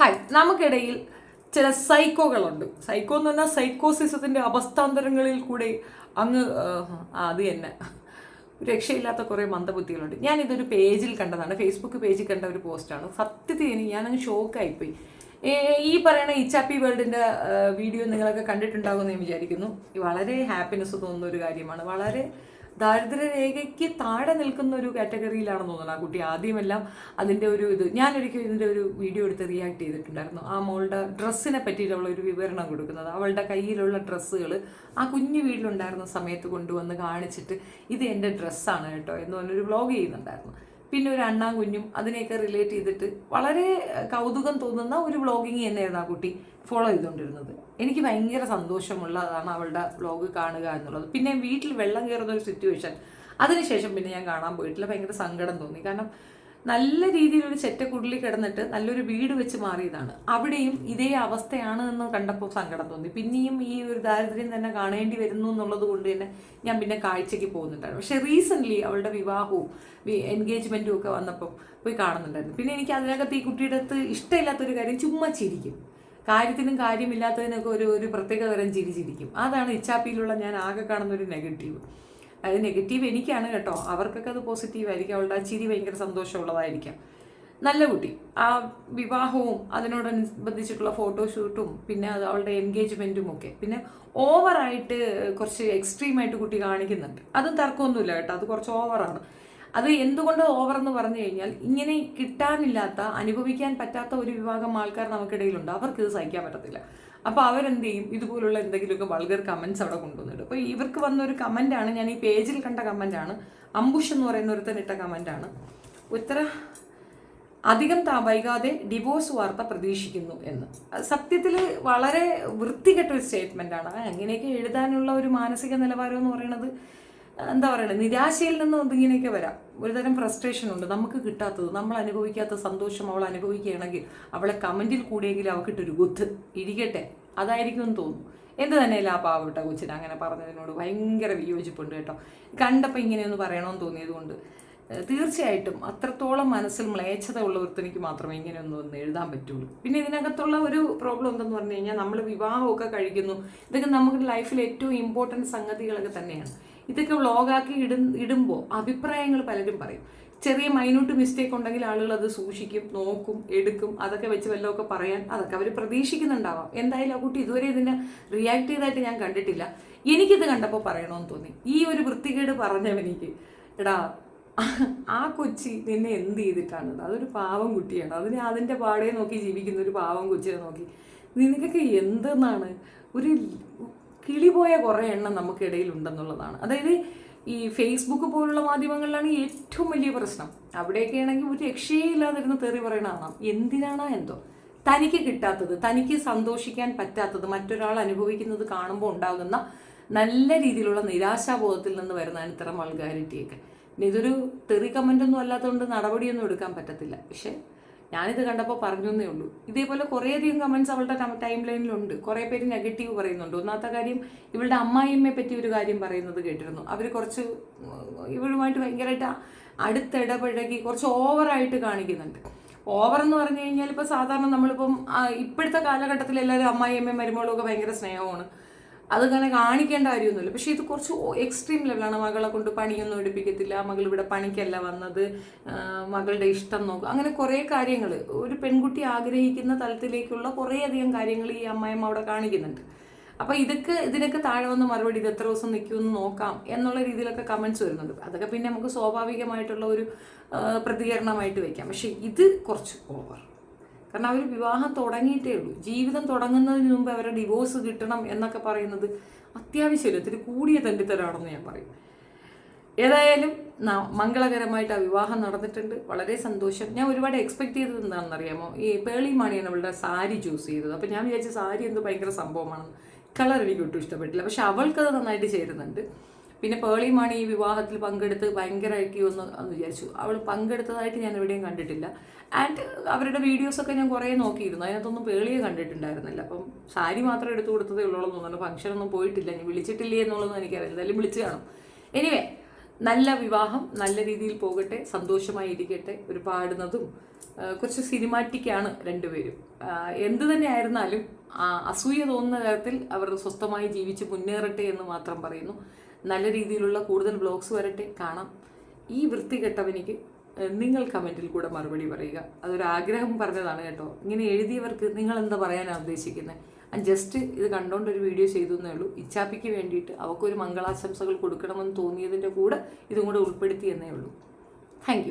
Hi നമുക്കിടയിൽ ചില സൈക്കോകളുണ്ട്. Psycho എന്ന് പറഞ്ഞാൽ സൈക്കോസിസത്തിന്റെ അവസ്ഥാന്തരങ്ങളിൽ കൂടെ അങ്ങ് അത് തന്നെ. രക്ഷയില്ലാത്ത കുറേ മന്ദബുദ്ധികളുണ്ട്. ഞാനിതൊരു പേജിൽ കണ്ടതാണ്. ഫേസ്ബുക്ക് പേജിൽ കണ്ട ഒരു പോസ്റ്റാണ് സത്യത്തിൽ എനിക്ക് ഞാനങ്ങ് ഷോക്കായിപ്പോയി ഈ പറയുന്ന ഇച്ചാപ്പി വേൾഡിന്റെ ആ, വീഡിയോ നിങ്ങളൊക്കെ കണ്ടിട്ടുണ്ടാകുമെന്ന് ഞാൻ വിചാരിക്കുന്നു. വളരെ ഹാപ്പിനെസ് തോന്നുന്ന ഒരു കാര്യമാണ്. വളരെ ദാരിദ്ര്യരേഖയ്ക്ക് താഴെ നിൽക്കുന്ന ഒരു കാറ്റഗറിയിലാണെന്ന് തോന്നുന്നു ആ കുട്ടി. ആദ്യമെല്ലാം അതിന്റെ ഒരു ഇത് ഞാനൊരിക്കലും ഇതിന്റെ ഒരു വീഡിയോ എടുത്ത് റിയാക്ട് ചെയ്തിട്ടുണ്ടായിരുന്നു. ആ മോളുടെ ഡ്രസ്സിനെ പറ്റിയിട്ടുള്ള ഒരു വിവരണം കൊടുക്കുന്നത്. അവളുടെ കയ്യിലുള്ള ഡ്രസ്സുകൾ ആ കുഞ്ഞു വീട്ടിലുണ്ടായിരുന്ന സമയത്ത് കൊണ്ടുവന്ന് കാണിച്ചിട്ട് ഇത് എന്റെ ഡ്രസ്സാണ് കേട്ടോ എന്ന് പറഞ്ഞൊരു വ്ളോഗ് ചെയ്യുന്നുണ്ടായിരുന്നു. പിന്നെ ഒരു അണ്ണാ കുഞ്ഞും അതിനെയൊക്കെ റിലേറ്റ് ചെയ്തിട്ട് വളരെ കൗതുകം തോന്നുന്ന ഒരു വ്ളോഗിങ് തന്നെയായിരുന്നു ആ കുട്ടി ഫോളോ ചെയ്തുകൊണ്ടിരുന്നത്. എനിക്ക് ഭയങ്കര സന്തോഷമുള്ളതാണ് അവളുടെ വ്ളോഗ് കാണുക എന്നുള്ളത്. പിന്നെ വീട്ടിൽ വെള്ളം കയറുന്ന ഒരു സിറ്റുവേഷൻ അതിനുശേഷം പിന്നെ ഞാൻ കാണാൻ പോയിട്ടില്ല. ഭയങ്കര സങ്കടം തോന്നി. കാരണം നല്ല രീതിയിലൊരു ചെറ്റക്കുടലിൽ കിടന്നിട്ട് നല്ലൊരു വീട് വെച്ച് മാറിയതാണ്. അവിടെയും ഇതേ അവസ്ഥയാണ് എന്ന് കണ്ടപ്പോൾ സങ്കടം തോന്നി. പിന്നെയും ഈ ഒരു ദാരിദ്ര്യം തന്നെ കാണേണ്ടി വരുന്നു എന്നുള്ളത് കൊണ്ട് തന്നെ ഞാൻ പിന്നെ കാഴ്ചയ്ക്ക് പോകുന്നുണ്ടായിരുന്നു. പക്ഷെ റീസെന്റ്ലി അവളുടെ വിവാഹവും എൻഗേജ്മെന്റും ഒക്കെ വന്നപ്പോൾ പോയി കാണുന്നുണ്ടായിരുന്നു. പിന്നെ എനിക്ക് അതിനകത്ത് ഈ കുട്ടിയുടെ അടുത്ത് ഇഷ്ടമില്ലാത്തൊരു കാര്യം ചുമ്മാ ചിരിക്കും. കാര്യത്തിനും കാര്യമില്ലാത്തതിനൊക്കെ ഒരു ഒരു പ്രത്യേക തരം ചിരിച്ചിരിക്കും അതാണ് ഇച്ചാപ്പിയിലുള്ള ഞാൻ ആകെ കാണുന്ന ഒരു നെഗറ്റീവ് അത് നെഗറ്റീവ് എനിക്കാണ് കേട്ടോ. അവർക്കൊക്കെ അത് പോസിറ്റീവ് ആയിരിക്കും. അവളുടെ ആ ചിരി ഭയങ്കര സന്തോഷമുള്ളതായിരിക്കാം. നല്ല കുട്ടി. ആ വിവാഹവും അതിനോടനുബന്ധിച്ചിട്ടുള്ള ഫോട്ടോഷൂട്ടും പിന്നെ അത് അവളുടെ എൻഗേജ്മെന്റും ഒക്കെ. പിന്നെ ഓവറായിട്ട് കുറച്ച് എക്സ്ട്രീമായിട്ട് കുട്ടി കാണിക്കുന്നുണ്ട്. അതും തർക്കമൊന്നുമില്ല കേട്ടോ. അത് കുറച്ച് ഓവറാണ് അത് എന്തുകൊണ്ട് ഓവർ എന്ന് പറഞ്ഞു കഴിഞ്ഞാൽ ഇങ്ങനെ കിട്ടാനില്ലാത്ത അനുഭവിക്കാൻ പറ്റാത്ത ഒരു വിഭാഗം ആൾക്കാർ നമുക്കിടയിലുണ്ട്. അവർക്കിത് സഹിക്കാൻ പറ്റത്തില്ല. അപ്പോൾ അവരെന്ത് ചെയ്യും ഇതുപോലുള്ള എന്തെങ്കിലുമൊക്കെ വൾഗർ കമൻസ് അവിടെ കൊണ്ടുവന്നിട്ട് അപ്പോൾ ഇവർക്ക് വന്ന ഒരു കമന്റാണ് ഞാൻ ഈ പേജിൽ കണ്ട കമന്റാണ് അംബുഷ് എന്ന് പറയുന്ന ഒരുത്തൻ ഇട്ട കമന്റാണ് ഉത്തര അധികം താ വൈകാതെ ഡിവോഴ്സ് വാർത്ത പ്രതീക്ഷിക്കുന്നു എന്ന്. സത്യത്തിൽ വളരെ വൃത്തികെട്ട ഒരു സ്റ്റേറ്റ്മെന്റാണ് അങ്ങനെയൊക്കെ എഴുതാനുള്ള ഒരു മാനസിക നിലവാരം എന്ന് പറയുന്നത് എന്താ പറയുന്നത് നിരാശയിൽ നിന്ന് ഇങ്ങനെയൊക്കെ വരാം. ഒരുതരം ഫ്രസ്ട്രേഷൻ ഉണ്ട്. നമുക്ക് കിട്ടാത്തത് നമ്മൾ അനുഭവിക്കാത്ത സന്തോഷം അവൾ അനുഭവിക്കുകയാണെങ്കിൽ അവളെ കമന്റിൽ കൂടിയെങ്കിലും അവൾക്കിട്ടൊരു കുത്ത് ഇരിക്കട്ടെ. അതായിരിക്കും എന്ന് തോന്നുന്നു. എന്ത് തന്നെയല്ല ആ പാവപ്പെട്ട കൊച്ചിന് അങ്ങനെ പറഞ്ഞതിനോട് ഭയങ്കര വിയോജിപ്പുണ്ട് കേട്ടോ. കണ്ടപ്പോൾ ഇങ്ങനെയൊന്ന് പറയണമെന്ന് തോന്നിയതുകൊണ്ട് തീർച്ചയായിട്ടും അത്രത്തോളം മനസ്സിൽ മ്ലേച്ഛത ഉള്ള ഒരുത്തനിക്ക് മാത്രമേ ഇങ്ങനെയൊന്നും ഒന്ന് എഴുതാൻ പറ്റുള്ളൂ. പിന്നെ ഇതിനകത്തുള്ള ഒരു പ്രോബ്ലം എന്തെന്ന് പറഞ്ഞു കഴിഞ്ഞാൽ നമ്മൾ വിവാഹമൊക്കെ കഴിക്കുന്നു. ഇതൊക്കെ നമുക്ക് ലൈഫിൽ ഏറ്റവും ഇമ്പോർട്ടന്റ് സംഗതികളൊക്കെ തന്നെയാണ്. ഇതൊക്കെ വ്ളോഗാക്കി ഇട ഇടുമ്പോൾ അഭിപ്രായങ്ങൾ പലരും പറയും. ചെറിയ മൈന്യൂട്ട് മിസ്റ്റേക്ക് ഉണ്ടെങ്കിൽ ആളുകൾ അത് സൂക്ഷിക്കും നോക്കും എടുക്കും അതൊക്കെ വെച്ച് വല്ലതൊക്കെ പറയാൻ അതൊക്കെ അവർ പ്രതീക്ഷിക്കുന്നുണ്ടാവാം. എന്തായാലും ആ കുട്ടി ഇതുവരെ ഇതിനെ റിയാക്ട് ചെയ്തായിട്ട് ഞാൻ കണ്ടിട്ടില്ല. എനിക്കിത് കണ്ടപ്പോൾ പറയണമെന്ന് തോന്നി. ഈ ഒരു വൃത്തികേട് പറഞ്ഞവനിക്ക് എടാ ആ കൊച്ചി നിന്നെ എന്ത് ചെയ്തിട്ടാണ്? അതൊരു പാവം കുട്ടിയാണ്. അതിനെ അതിന്റെ പാടെ നോക്കി ജീവിക്കുന്ന ഒരു പാവം കൊച്ചിനെ നോക്കി. നിനക്കൊക്കെ എന്തെന്നാണ്? ഒരു കിളി പോയ കുറേ എണ്ണം നമുക്കിടയിൽ ഉണ്ടെന്നുള്ളതാണ് അതായത് ഈ ഫേസ്ബുക്ക് പോലുള്ള മാധ്യമങ്ങളിലാണ് ഏറ്റവും വലിയ പ്രശ്നം. അവിടെയൊക്കെ ആണെങ്കിൽ ഒരു രക്ഷയില്ലാതിരുന്ന് തെറി പറയണ കാണാം എന്തിനാണോ എന്തോ? തനിക്ക് കിട്ടാത്തത് തനിക്ക് സന്തോഷിക്കാൻ പറ്റാത്തത് മറ്റൊരാൾ അനുഭവിക്കുന്നത് കാണുമ്പോൾ ഉണ്ടാകുന്ന നല്ല രീതിയിലുള്ള നിരാശാബോധത്തിൽ നിന്ന് വരുന്നതാണ് ഇത്തരം വൾഗാരിറ്റിയൊക്കെ ഇതൊരു തെറി കമന്റ് ഒന്നും അല്ലാത്തതുകൊണ്ട് നടപടിയൊന്നും എടുക്കാൻ പറ്റത്തില്ല. പക്ഷെ ഞാനിത് കണ്ടപ്പോൾ പറഞ്ഞു ഉള്ളൂ. ഇതേപോലെ കുറേയധികം കമൻസ് അവളുടെ ടൈം ലൈനിലുണ്ട് കുറേ പേര് നെഗറ്റീവ് പറയുന്നുണ്ട്. ഒന്നാമത്തെ കാര്യം ഇവളുടെ അമ്മായിയമ്മയെ പറ്റി ഒരു കാര്യം പറയുന്നത് കേട്ടിരുന്നു. അവർ കുറച്ച് ഇവളുമായിട്ട് ഭയങ്കരമായിട്ട് അടുത്തിടപഴകി കുറച്ച് ഓവറായിട്ട് കാണിക്കുന്നുണ്ട്. ഓവർ എന്ന് പറഞ്ഞു കഴിഞ്ഞാൽ ഇപ്പോൾ സാധാരണ നമ്മളിപ്പം ഇപ്പോഴത്തെ കാലഘട്ടത്തിൽ എല്ലാവരും അമ്മായിയമ്മയും മരുമകളും ഒക്കെ ഭയങ്കര സ്നേഹമാണ്. അതങ്ങനെ കാണിക്കേണ്ട കാര്യമൊന്നുമില്ല. പക്ഷേ ഇത് കുറച്ച് എക്സ്ട്രീം ലെവലാണ് മകളെ കൊണ്ട് പണിയൊന്നും എടുപ്പിക്കത്തില്ല. മകൾ ഇവിടെ പണിക്കല്ല വന്നത്. മകളുടെ ഇഷ്ടം നോക്കുക അങ്ങനെ കുറേ കാര്യങ്ങൾ ഒരു പെൺകുട്ടി ആഗ്രഹിക്കുന്ന തലത്തിലേക്കുള്ള കുറേയധികം കാര്യങ്ങൾ ഈ അമ്മായിമ്മ അവിടെ കാണിക്കുന്നുണ്ട്. അപ്പോൾ ഇതൊക്കെ ഇതിനൊക്കെ താഴെ വന്ന് മറുപടി ഇത് എത്ര ദിവസം നിൽക്കുമെന്ന് നോക്കാം എന്നുള്ള രീതിയിലൊക്കെ കമൻസ് വരുന്നുണ്ട്. അതൊക്കെ പിന്നെ നമുക്ക് സ്വാഭാവികമായിട്ടുള്ള ഒരു പ്രതികരണമായിട്ട് വെക്കാം. പക്ഷേ ഇത് കുറച്ച് ഓവർ കാരണം അവർ വിവാഹം തുടങ്ങിയിട്ടേ ഉള്ളൂ. ജീവിതം തുടങ്ങുന്നതിന് മുമ്പ് അവരെ ഡിവോഴ്സ് കിട്ടണം എന്നൊക്കെ പറയുന്നത് അത്യാവശ്യമില്ല. ഇത്തിരി കൂടിയ തെണ്ടിത്തരാണെന്ന് ഞാൻ പറയും. ഏതായാലും മംഗളകരമായിട്ട് ആ വിവാഹം നടന്നിട്ടുണ്ട്. വളരെ സന്തോഷം. ഞാൻ ഒരുപാട് എക്സ്പെക്ട് ചെയ്തത് എന്താണെന്ന് അറിയാമോ ഈ പേളി മാണിയാണ് അവളുടെ സാരി ചൂസ് ചെയ്തത്. അപ്പം ഞാൻ വിചാരിച്ച സാരി എന്ത് ഭയങ്കര സംഭവമാണ്. കളർ എനിക്ക് ഒട്ടും ഇഷ്ടപ്പെട്ടില്ല. പക്ഷെ അവൾക്കത് നന്നായിട്ട് ചേരുന്നുണ്ട്. പിന്നെ പേളിയുമാണ് മാണി ഈ വിവാഹത്തിൽ പങ്കെടുത്ത് ഭയങ്കരമായിട്ട് ഒന്ന് എന്ന് വിചാരിച്ചു. അവൾ പങ്കെടുത്തതായിട്ട് ഞാൻ എവിടെയും കണ്ടിട്ടില്ല. ആൻഡ് അവരുടെ വീഡിയോസൊക്കെ ഞാൻ കുറേ നോക്കിയിരുന്നു. അതിനകത്തൊന്നും പേളിയെ കണ്ടിട്ടുണ്ടായിരുന്നില്ല. അപ്പം സാരി മാത്രം എടുത്തു കൊടുത്തതേ ഉള്ളൂ എന്ന് തോന്നുന്നു ഫംഗ്ഷനൊന്നും പോയിട്ടില്ല. ഞാൻ വിളിച്ചിട്ടില്ലേ എന്നുള്ളതൊന്നും എനിക്കറിയില്ല. എന്തായാലും വിളിച്ചു കാണും. എനിവേ നല്ല വിവാഹം നല്ല രീതിയിൽ പോകട്ടെ സന്തോഷമായി ഇരിക്കട്ടെ ഒരു പാടുന്നതും കുറച്ച് സിനിമാറ്റിക്കാണ് രണ്ടുപേരും. എന്ത് തന്നെ ആയിരുന്നാലും അസൂയ തോന്നുന്ന തരത്തിൽ അവർ സ്വസ്ഥമായി ജീവിച്ച് മുന്നേറട്ടെ എന്ന് മാത്രം പറയുന്നു. നല്ല രീതിയിലുള്ള കൂടുതൽ ബ്ലോഗ്സ് വരട്ടെ. കാണാം. ഈ വൃത്തികെട്ടവനിക്ക് നിങ്ങൾ കമന്റിൽ കൂടെ മറുപടി പറയുക. അതൊരു ആഗ്രഹം പറഞ്ഞതാണ് കേട്ടോ. ഇങ്ങനെ എഴുതിയവർക്ക് നിങ്ങൾ എന്താ പറയാനാണ് ഉദ്ദേശിക്കുന്നത് ആ ജസ്റ്റ് ഇത് കണ്ടുകൊണ്ട് ഒരു വീഡിയോ ചെയ്തു എന്നേ ഉള്ളൂ. ഇച്ചാപ്പിക്ക് വേണ്ടിയിട്ട് അവൾക്കൊരു മംഗളാശംസകൾ കൊടുക്കണമെന്ന് തോന്നിയതിന്റെ കൂടെ ഇതും കൂടെ ഉൾപ്പെടുത്തി എന്നേ ഉള്ളൂ താങ്ക്